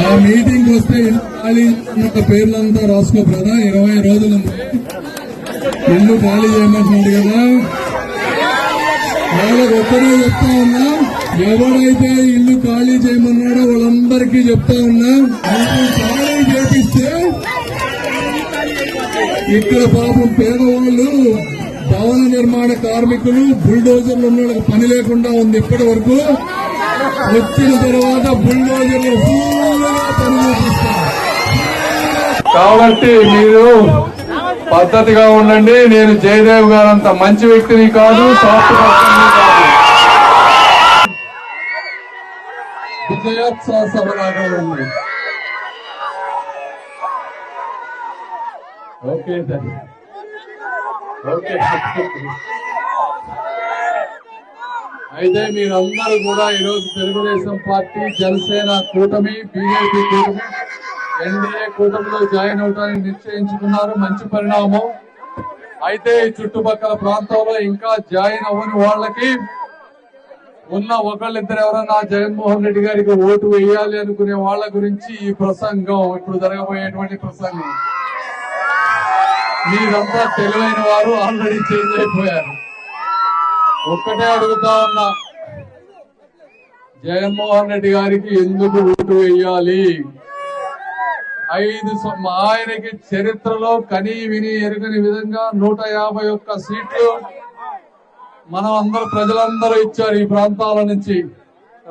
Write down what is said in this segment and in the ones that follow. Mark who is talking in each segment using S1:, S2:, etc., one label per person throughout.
S1: ఆ మీటింగ్ వస్తే ఖాళీ యొక్క పేర్లంతా రాసుకో కదా ఇరవై రోజులు. ఇల్లు ఖాళీ చేయమంటుంది కదా. వాళ్ళకి ఒక్కడే చెప్తా ఉన్నా ఎవరైతే ఇల్లు ఖాళీ చేయమన్నాడో వాళ్ళందరికీ చెప్తా ఉన్నా ఖాళీ చేపిస్తే ఇక్కడ పాపం పేదవాళ్ళు భవన నిర్మాణ కార్మికులు బుల్డోజర్లు ఉన్న పని లేకుండా ఉంది ఇప్పటి వరకు. వచ్చిన తర్వాత బుల్డోజర్లు
S2: కాబట్టి మీరు పద్ధతిగా ఉండండి. నేను జయదేవ్ గారంత మంచి వ్యక్తిని కాదు సాఫ్ట్
S1: విజయోత్సవ సభలాగా ఉంది
S2: ఓకే ఓకే. అయితే మీరందరూ కూడా ఈరోజు తెలుగుదేశం పార్టీ జనసేన కూటమి బీజేపీ కూటమి ఎన్డీఏ కూటమిలో జాయిన్ అవడానికి నిశ్చయించుకున్నారు. మంచి పరిణామం. అయితే ఈ చుట్టుపక్కల ప్రాంతంలో ఇంకా జాయిన్ అవ్వని వాళ్ళకి ఉన్న ఒకళ్ళిద్దరు ఎవరన్నా జగన్మోహన్ రెడ్డి గారికి ఓటు వేయాలి అనుకునే వాళ్ళ గురించి ఈ ప్రసంగం ఇప్పుడు జరగబోయేటువంటి ప్రసంగం. మీరంతా తెలివైన వారు ఆల్రెడీ చేంజ్ అయిపోయారు. ఒక్కటే అడుగుతా ఉన్నా. జగన్మోహన్ రెడ్డి గారికి ఎందుకు ఓటు వేయాలి? ఐదు ఆయనకి చరిత్రలో కని విని ఎరుగని విధంగా నూట యాభై ఒక్క సీట్లు మనం అందరూ ప్రజలందరూ ఇచ్చారు ఈ ప్రాంతాల నుంచి.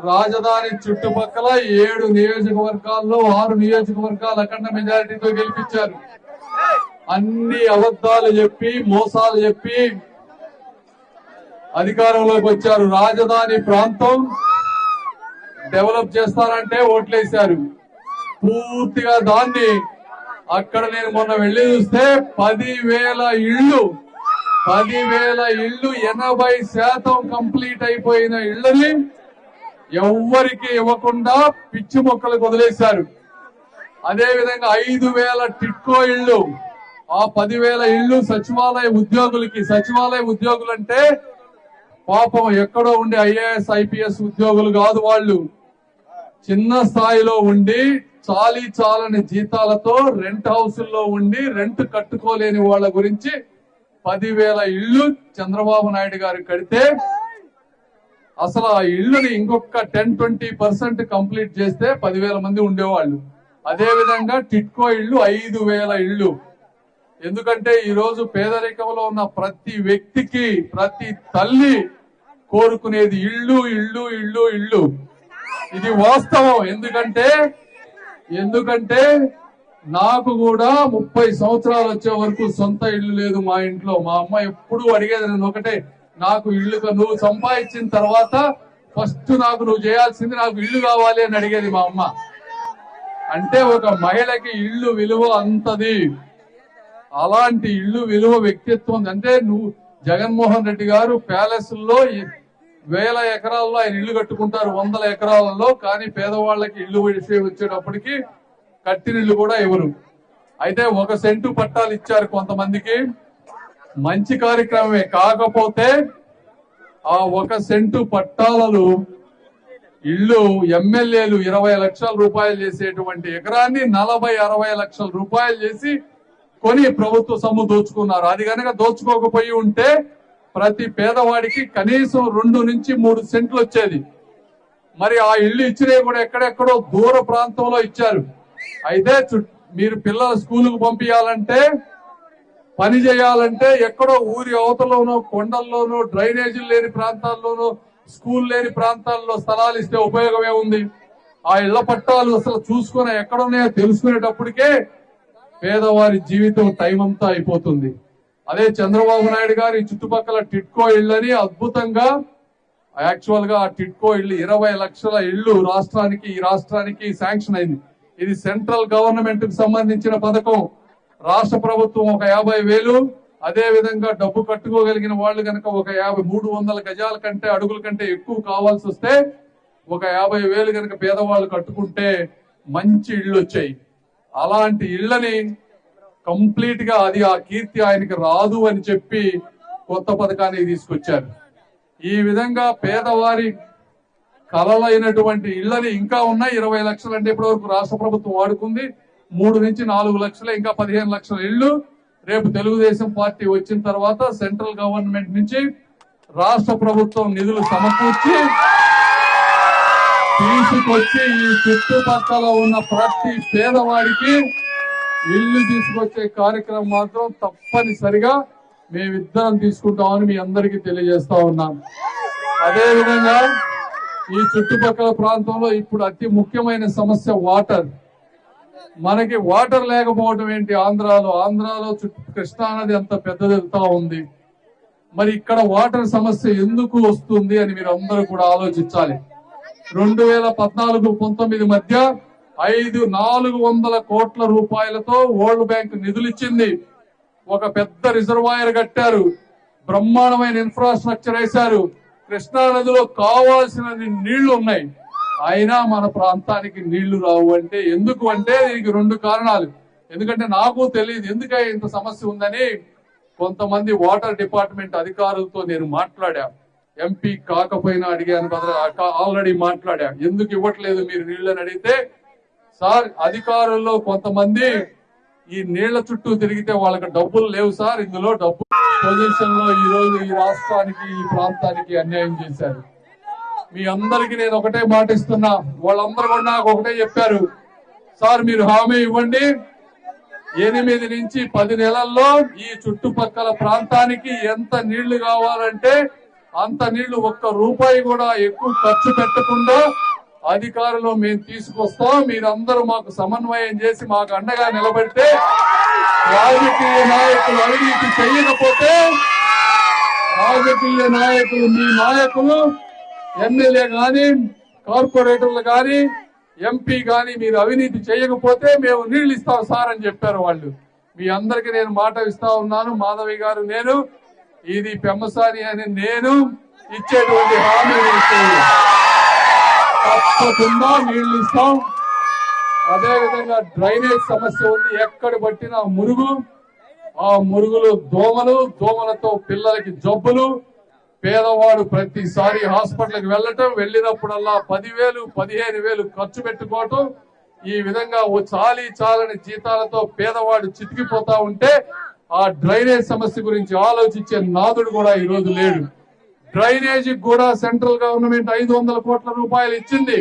S2: రాజధాని చుట్టుపక్కల ఏడు నియోజకవర్గాల్లో ఆరు నియోజకవర్గాలు అఖండ మెజారిటీతో గెలిపించారు. అన్ని అబద్ధాలు చెప్పి మోసాలు చెప్పి అధికారంలోకి వచ్చారు. రాజధాని ప్రాంతం డెవలప్ చేస్తారంటే ఓట్లేశారు. పూర్తిగా దాన్ని అక్కడ నేను మొన్న వెళ్ళి చూస్తే పదివేల ఇళ్ళు పదివేల ఇళ్ళు ఎనభై శాతం కంప్లీట్ అయిపోయిన ఇళ్ళని ఎవ్వరికి ఇవ్వకుండా పిచ్చి మొక్కలకు వదిలేశారు. అదేవిధంగా ఐదు వేల టిట్కో ఇళ్ళు ఆ పదివేల ఇళ్ళు సచివాలయ ఉద్యోగులకి సచివాలయ ఉద్యోగులు అంటే పాపం ఎక్కడో ఉండే ఐఏఎస్ ఐపీఎస్ ఉద్యోగులు కాదు వాళ్ళు. చిన్న స్థాయిలో ఉండి చాలీ చాలని జీతాలతో రెంట్ హౌసుల్లో ఉండి రెంట్ కట్టుకోలేని వాళ్ళ గురించి పదివేల ఇళ్ళు చంద్రబాబు నాయుడు గారు కడితే అసలు ఆ ఇళ్ళని ఇంకొక టెన్ ట్వంటీ పర్సెంట్ కంప్లీట్ చేస్తే పదివేల మంది ఉండేవాళ్ళు. అదే విధంగా టిట్కో ఇళ్ళు ఐదు వేల ఇళ్ళు. ఎందుకంటే ఈరోజు పేదరికంలో ఉన్న ప్రతి వ్యక్తికి ప్రతి తల్లి కోరుకునేది ఇళ్ళు ఇళ్ళు ఇళ్ళు ఇళ్ళు ఇది వాస్తవం. ఎందుకంటే ఎందుకంటే నాకు కూడా ముప్పై సంవత్సరాలు వచ్చే వరకు సొంత ఇల్లు లేదు మా ఇంట్లో. మా అమ్మ ఎప్పుడు అడిగేది నేను ఒకటే నాకు ఇల్లు నువ్వు సంపాదించిన తర్వాత ఫస్ట్ నాకు నువ్వు చేయాల్సింది నాకు ఇల్లు కావాలి అని అడిగేది మా అమ్మ. అంటే ఒక మహిళకి ఇల్లు విలువ అంతది. అలాంటి ఇల్లు విలువ వ్యక్తిత్వం. అంటే నువ్వు జగన్మోహన్ రెడ్డి గారు ప్యాలెస్లో వేల ఎకరాల్లో ఆయన ఇల్లు కట్టుకుంటారు వందల ఎకరాలలో కానీ పేదవాళ్ళకి ఇల్లు విషయం వచ్చేటప్పటికి కట్టిన ఇల్లు కూడా ఇవ్వరు అయితే ఒక సెంటు పట్టాలు ఇచ్చారు కొంతమందికి. మంచి కార్యక్రమమే. కాకపోతే ఆ ఒక సెంటు పట్టాలలో ఇల్లు ఎమ్మెల్యేలు ఇరవై లక్షల రూపాయలు చేసేటువంటి ఎకరాన్ని నలభై అరవై లక్షల రూపాయలు చేసి కొని ప్రభుత్వ సొమ్ము దోచుకున్నారు. అది కనుక దోచుకోకపోయి ఉంటే ప్రతి పేదవాడికి కనీసం రెండు నుంచి మూడు సెంట్లు వచ్చేది. మరి ఆ ఇల్లు ఇచ్చినవి కూడా ఎక్కడెక్కడో దూర ప్రాంతంలో ఇచ్చారు. అయితే చు- మీరు పిల్లల స్కూలుకు పంపించాలంటే పని చేయాలంటే ఎక్కడో ఊరి అవతలోనో కొండల్లోనో డ్రైనేజీలు లేని ప్రాంతాల్లోనో స్కూల్ లేని ప్రాంతాల్లో స్థలాలు ఇస్తే ఉపయోగమే ఉంది. ఆ ఇళ్ళ పట్టాలు అసలు చూసుకుని ఎక్కడున్నాయో తెలుసుకునేటప్పటికే పేదవారి జీవితం టైం అంతా అయిపోతుంది. అదే చంద్రబాబు నాయుడు గారి చుట్టుపక్కల టిట్కో ఇళ్ళని అద్భుతంగా యాక్చువల్గా టిట్కో ఇల్లు ఇరవై లక్షల ఇల్లు రాష్ట్రానికి ఈ రాష్ట్రానికి శాంక్షన్ అయింది. ఇది సెంట్రల్ గవర్నమెంట్కి సంబంధించిన పథకం. రాష్ట్ర ప్రభుత్వం ఒక యాభై వేలు అదే విధంగా డబ్బు కట్టుకోగలిగిన వాళ్ళు కనుక ఒక యాభై మూడు వందల గజాల కంటే అడుగుల కంటే ఎక్కువ కావాల్సి వస్తే ఒక యాభై వేలు కనుక పేదవాళ్ళు కట్టుకుంటే మంచి ఇళ్ళు వచ్చాయి. అలాంటి ఇళ్ళని కంప్లీట్గా అది ఆ కీర్తి ఆయనకి రాదు అని చెప్పి కొత్త పథకాన్ని తీసుకొచ్చారు. ఈ విధంగా పేదవారి కలలైనటువంటి ఇళ్ళని ఇంకా ఉన్నాయి. ఇరవై లక్షలు అంటే ఇప్పటి వరకు రాష్ట్ర ప్రభుత్వం వాడుకుంది. మూడు నుంచి నాలుగు లక్షలు ఇంకా పదిహేను లక్షల ఇళ్ళు రేపు తెలుగుదేశం పార్టీ వచ్చిన తర్వాత సెంట్రల్ గవర్నమెంట్ నుంచి రాష్ట్ర ప్రభుత్వం నిధులు సమకూర్చి తీసుకొచ్చి ఈ చుట్టుపక్కల ఉన్న ప్రతి పేదవాడికి ఇల్లు తీసుకొచ్చే కార్యక్రమం మాత్రం తప్పనిసరిగా మేమిద్దరం తీసుకుంటామని మీ అందరికీ తెలియజేస్తా ఉన్నాం. అదేవిధంగా ఈ చుట్టుపక్కల ప్రాంతంలో ఇప్పుడు అతి ముఖ్యమైన సమస్య వాటర్. మనకి వాటర్ లేకపోవడం ఏంటి ఆంధ్రాలో? ఆంధ్రాలో కృష్ణానది కృష్ణా నది అంత పెద్దదెళ్తా ఉంది. మరి ఇక్కడ వాటర్ సమస్య ఎందుకు వస్తుంది అని మీరు అందరూ కూడా ఆలోచించాలి. రెండు వేల పద్నాలుగు పంతొమ్మిది మధ్య ఐదు నాలుగు వందల కోట్ల రూపాయలతో వరల్డ్ బ్యాంక్ నిధులు ఇచ్చింది ఒక పెద్ద రిజర్వాయర్ కట్టారు. బ్రహ్మాండమైన ఇన్ఫ్రాస్ట్రక్చర్ వేశారు. కృష్ణా నదిలో కావాల్సిన నీళ్ళు ఉన్నాయి. అయినా మన ప్రాంతానికి నీళ్ళు రావు అంటే ఎందుకు అంటే దీనికి రెండు కారణాలు. ఎందుకంటే నాకు తెలియదు ఎందుకే ఇంత సమస్య ఉందని కొంతమంది వాటర్ డిపార్ట్మెంట్ అధికారులతో నేను మాట్లాడా. ఎంపీ కాకపోయినా అడిగాను ఆల్రెడీ మాట్లాడా. ఎందుకు ఇవ్వట్లేదు మీరు నీళ్ళని అడిగితే సార్ అధికారుల్లో కొంతమంది ఈ నీళ్ళ చుట్టూ తిరిగితే వాళ్ళకి డబ్బులు లేవు సార్. ఇందులో డబ్బు పొజిషన్లో ఈ రోజు ఈ రాష్ట్రానికి ఈ ప్రాంతానికి అన్యాయం చేశారు. మీ అందరికి నేను ఒకటే మాట ఇస్తున్నా వాళ్ళందరూ కూడా నాకు ఒకటే చెప్పారు. సార్ మీరు హామీ ఇవ్వండి. ఎనిమిది నుంచి పది నెలల్లో ఈ చుట్టుపక్కల ప్రాంతానికి ఎంత నీళ్ళు కావాలంటే అంత నీళ్ళు ఒక్క రూపాయి కూడా ఎక్కువ ఖర్చు పెట్టకుండా అధికారులు మేము తీసుకొస్తాం. మీరందరూ మాకు సమన్వయం చేసి మాకు అండగా నిలబెడితే రాజకీయ నాయకులు అవినీతి చెయ్యకపోతే రాజకీయ నాయకులు మీ నాయకులు ఎమ్మెల్యే గాని కార్పొరేటర్లు గాని ఎంపీ గాని మీరు అవినీతి చేయకపోతే మేము నీళ్ళు ఇస్తాం సార్ అని చెప్పారు వాళ్ళు. మీ అందరికి నేను మాట ఇస్తా ఉన్నాను. మాధవి గారు నేను ఇది పెమ్మసారి అని నేను ఇచ్చేటువంటి హామీ ఇస్తుంది. తప్పకుండా నీళ్ళు ఇస్తాం. అదేవిధంగా డ్రైనేజ్ సమస్య ఉంది. ఎక్కడ పట్టినా మురుగు ఆ మురుగులు దోమలు దోమలతో పిల్లలకి జబ్బులు. పేదవాడు ప్రతిసారి హాస్పిటల్కి వెళ్ళటం వెళ్ళినప్పుడల్లా పదివేలు పదిహేను వేలు ఖర్చు పెట్టుకోవటం. ఈ విధంగా ఓ చాలి చాలని జీతాలతో పేదవాడు చితికిపోతా ఉంటే ఆ డ్రైనేజ్ సమస్య గురించి ఆలోచించే నాదుడు కూడా ఈ రోజు లేడు. డ్రైనేజీ కూడా సెంట్రల్ గవర్నమెంట్ ఐదు వందల కోట్ల రూపాయలు ఇచ్చింది.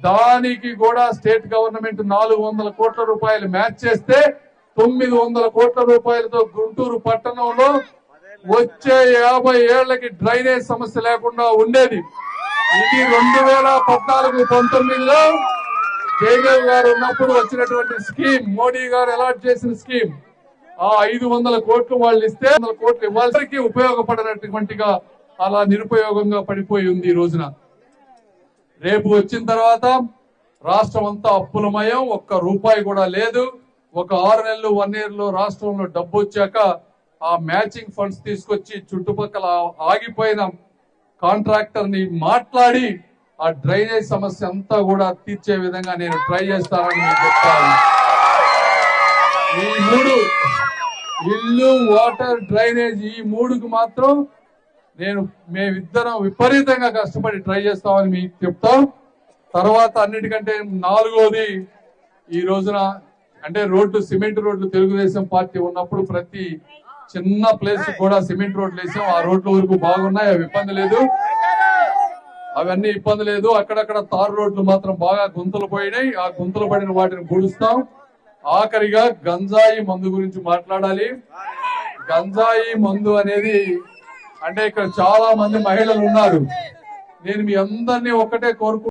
S2: దానికి కూడా స్టేట్ గవర్నమెంట్ నాలుగు వందల కోట్ల రూపాయలు మ్యాచ్ చేస్తే తొమ్మిది వందల కోట్ల రూపాయలతో గుంటూరు పట్టణంలో వచ్చే యాభై ఏళ్ళకి డ్రైనేజ్ సమస్య లేకుండా ఉండేది. ఇది రెండు వేల పద్నాలుగు పంతొమ్మిదిలో జయదేవ్ గారు ఉన్నప్పుడు వచ్చినటువంటి స్కీమ్ మోడీ గారు అలాట్ చేసిన స్కీమ్. ఆ ఐదు వందల కోట్లు వాళ్ళు ఇస్తే వందల కోట్లు ఇవ్వాల్సరికి ఉపయోగపడినటువంటిగా అలా నిరుపయోగంగా పడిపోయి ఉంది ఈ రోజున. రేపు వచ్చిన తర్వాత రాష్ట్రం అంతా అప్పులమయం ఒక్క రూపాయి కూడా లేదు. ఒక ఆరు నెలలు వన్ ఇయర్లో రాష్ట్రంలో డబ్బు వచ్చాక ఆ మ్యాచింగ్ ఫండ్స్ తీసుకొచ్చి చుట్టుపక్కల ఆగిపోయిన కాంట్రాక్టర్ని మాట్లాడి ఆ డ్రైనేజ్ సమస్య అంతా కూడా తీర్చే విధంగా నేను ట్రై చేస్తానని నేను చెప్తాను ఈ మూడు ఇల్లు వాటర్ డ్రైనేజ్ ఈ మూడుకు మాత్రం నేను మేమిద్దరం విపరీతంగా కష్టపడి ట్రై చేస్తామని మీకు చెప్తాం. తర్వాత అన్నిటికంటే నాలుగోది ఈ రోజున అంటే రోడ్డు సిమెంట్ రోడ్లు తెలుగుదేశం పార్టీ ఉన్నప్పుడు ప్రతి చిన్న ప్లేస్ కూడా సిమెంట్ రోడ్లు వేసాం. ఆ రోడ్ల వరకు బాగున్నాయి అవి ఇబ్బంది లేదు. అవన్నీ ఇబ్బంది లేదు. అక్కడక్కడ తారు రోడ్లు మాత్రం బాగా గుంతలు పోయినాయి. ఆ గుంతలు పడిన వాటిని పూడుస్తాం ఆఖరిగా గంజాయి మందు గురించి మాట్లాడాలి. గంజాయి మందు అనేది అంటే ఇక్కడ చాలా మంది మహిళలు ఉన్నారు. నేను మీ అందరినీ ఒక్కటే కోరుకు